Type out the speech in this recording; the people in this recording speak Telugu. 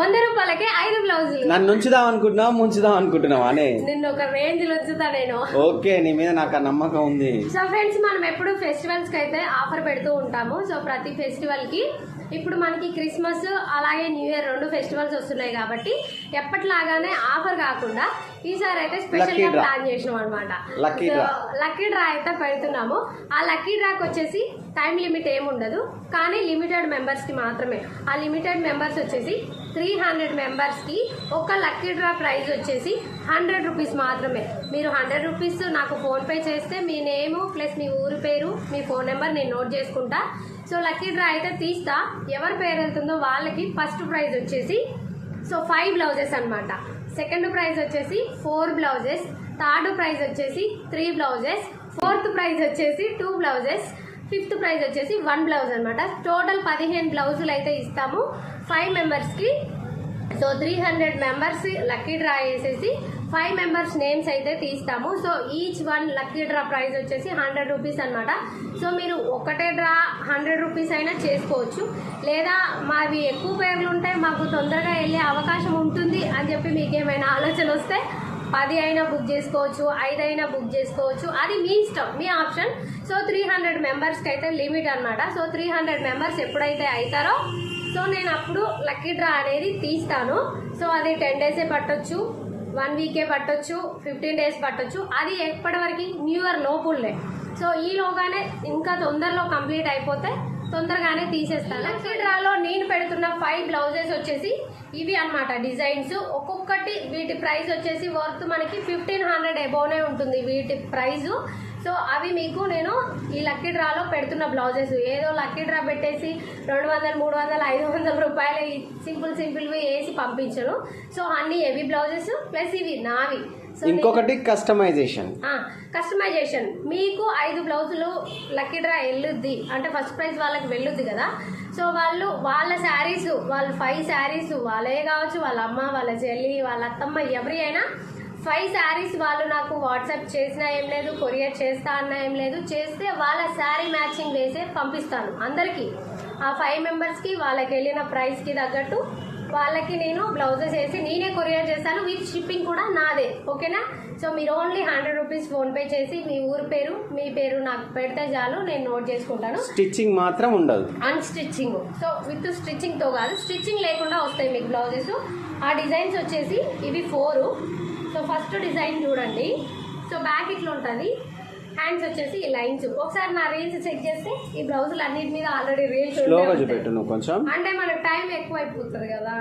వంద రూపాయలకి ఐదు బ్లౌజులు. నన్ను ఉంచుదాం అనుకుంటున్నావా? ముంచుదాం అనుకుంటున్నావా? అనే. నిన్ను ఒక రేంజ్లో ఉంచుతా నేను. ఓకే నీ మీద నాకు ఆ నమ్మకం ఉంది. సో ఫ్రెండ్స్ మనం ఎప్పుడు ఫెస్టివల్స్కి అయితే ఆఫర్ పెడుతూ ఉంటాము. సో ప్రతి ఫెస్టివల్కి ఇప్పుడు మనకి క్రిస్మస్ అలాగే న్యూ ఇయర్ రెండు ఫెస్టివల్స్ వస్తున్నాయి కాబట్టి ఎప్పటిలాగానే ఆఫర్ కాకుండా ఈసారి అయితే స్పెషల్గా. ప్లాన్ చేసినాం అనమాట. లక్కీ డ్రా అయితే పెడుతున్నాము. ఆ లక్కీ డ్రాకి వచ్చేసి టైం లిమిట్ ఏమి ఉండదు కానీ లిమిటెడ్ మెంబర్స్కి మాత్రమే. ఆ లిమిటెడ్ మెంబర్స్ వచ్చేసి త్రీ హండ్రెడ్ మెంబర్స్కి ఒక లక్కీ డ్రా ప్రైజ్ వచ్చేసి హండ్రెడ్ రూపీస్ మాత్రమే. మీరు హండ్రెడ్ రూపీస్ నాకు ఫోన్పే చేస్తే మీ నేమ్ ప్లస్ మీ ఊరి పేరు మీ ఫోన్ నెంబర్ నేను నోట్ చేసుకుంటా. సో లక్కీ డ్రా అయితే తీస్తా. ఎవరి పేరు వెళ్తుందో వాళ్ళకి ఫస్ట్ ప్రైజ్ వచ్చేసి సో ఫైవ్ బ్లౌజెస్ అనమాట సెకండ్ ప్రైజ్ వచ్చేసి ఫోర్ బ్లౌజెస్ థర్డ్ ప్రైజ్ వచ్చేసి త్రీ బ్లౌజెస్ ఫోర్త్ ప్రైజ్ వచ్చేసి టూ బ్లౌజెస్ ఫిఫ్త్ ప్రైజ్ వచ్చేసి వన్ బ్లౌజ్ అనమాట టోటల్ పదిహేను బ్లౌజులు అయితే ఇస్తాము. ఫైవ్ మెంబర్స్కి so three hundred members lucky draw వేసేసి ఫైవ్ మెంబర్స్ నేమ్స్ అయితే తీస్తాము. So each one lucky draw prize వచ్చేసి హండ్రెడ్ రూపీస్ అన్నమాట. సో మీరు ఒకటే డ్రా హండ్రెడ్ రూపీస్ అయినా చేసుకోవచ్చు. లేదా మావి ఎక్కువ పేర్లు ఉంటాయి మాకు తొందరగా వెళ్ళే అవకాశం ఉంటుంది అని చెప్పి మీకు ఏమైనా ఆలోచన వస్తే పది అయినా బుక్ చేసుకోవచ్చు ఐదు అయినా బుక్ చేసుకోవచ్చు. అది మీ ఇష్టం మీ ఆప్షన్. సో త్రీ హండ్రెడ్ మెంబర్స్కి అయితే లిమిట్ అనమాట సో త్రీ హండ్రెడ్ మెంబర్స్ ఎప్పుడైతే అవుతారో సో నేను అప్పుడు లక్కీ డ్రా అనేది తీస్తాను. సో అది టెన్ డేసే పట్టొచ్చు వన్ వీకే పట్టొచ్చు ఫిఫ్టీన్ డేస్ పట్టొచ్చు. అది ఎప్పటి వరకు న్యూ ఇయర్ లోపులే. సో ఈలోగానే ఇంకా తొందరలో కంప్లీట్ అయిపోతే తొందరగానే తీసేస్తాను. లక్కీ డ్రాలో నేను పెడుతున్న ఫైవ్ బ్లౌజెస్ వచ్చేసి ఇవి అన్నమాట డిజైన్స్. ఒక్కొక్కటి వీటి ప్రైస్ వచ్చేసి వర్త్ మనకి ఫిఫ్టీన్ హండ్రెడ్ ఎబోనే ఉంటుంది వీటి ప్రైజు. సో అవి మీకు నేను ఈ లక్కీ డ్రాలో పెడుతున్న బ్లౌజెస్. ఏదో లక్కీ డ్రా పెట్టేసి రెండు వందలు మూడు వందలు ఐదు వందల రూపాయలు సింపుల్ సింపుల్వి వేసి పంపించను. సో అన్ని హెవీ బ్లౌజెస్ ప్లస్ ఇవి నావి. ఇంకొకటి కస్టమైజేషన్ కస్టమైజేషన్ మీకు ఐదు బ్లౌజులు లక్కీ డ్రా వెళ్ళుద్ది. అంటే ఫస్ట్ ప్రైజ్ వాళ్ళకి వెళ్ళుద్ది కదా. సో వాళ్ళు వాళ్ళ శారీస్ వాళ్ళ ఫైవ్ శారీస్ వాళ్ళే కావచ్చు వాళ్ళ అమ్మ వాళ్ళ చెల్లి వాళ్ళ అత్తమ్మ ఎవరి అయినా ఫైవ్ శారీస్ వాళ్ళు నాకు వాట్సాప్ చేసినా ఏం లేదు కొరియర్ చేస్తా అన్నా ఏం లేదు. చేస్తే వాళ్ళ శారీ మ్యాచింగ్ వేసే పంపిస్తాను అందరికీ. ఆ ఫైవ్ మెంబర్స్కి వాళ్ళకి వెళ్ళిన ప్రైస్కి తగ్గట్టు వాళ్ళకి నేను బ్లౌజెస్ వేసి నేనే కొరియర్ చేస్తాను విత్ షిప్పింగ్ కూడా నాదే. ఓకేనా? సో మీరు ఓన్లీ హండ్రెడ్ రూపీస్ ఫోన్పే చేసి మీ ఊరి పేరు మీ పేరు నాకు పెడితే చాలు నేను నోట్ చేసుకుంటాను. స్టిచ్చింగ్ మాత్రం ఉండదు. అన్స్టిచ్చింగ్ సో విత్ స్టిచ్చింగ్తో కాదు స్టిచ్చింగ్ లేకుండా వస్తాయి మీకు బ్లౌజెస్. ఆ డిజైన్స్ వచ్చేసి ఇవి ఫోరు. సో ఫస్ట్ డిజైన్ చూడండి. సో బ్యాక్ ఇట్లా ఉంటుంది. హ్యాండ్స్ వచ్చేసి ఈ లైన్స్ ఒకసారి నా రీల్స్ చెక్ చేస్తే ఈ బ్లౌజులు అన్నిటి మీద ఆల్రెడీ రీల్స్ అంటే మనకు టైం ఎక్కువ అయిపోతుంది కదా.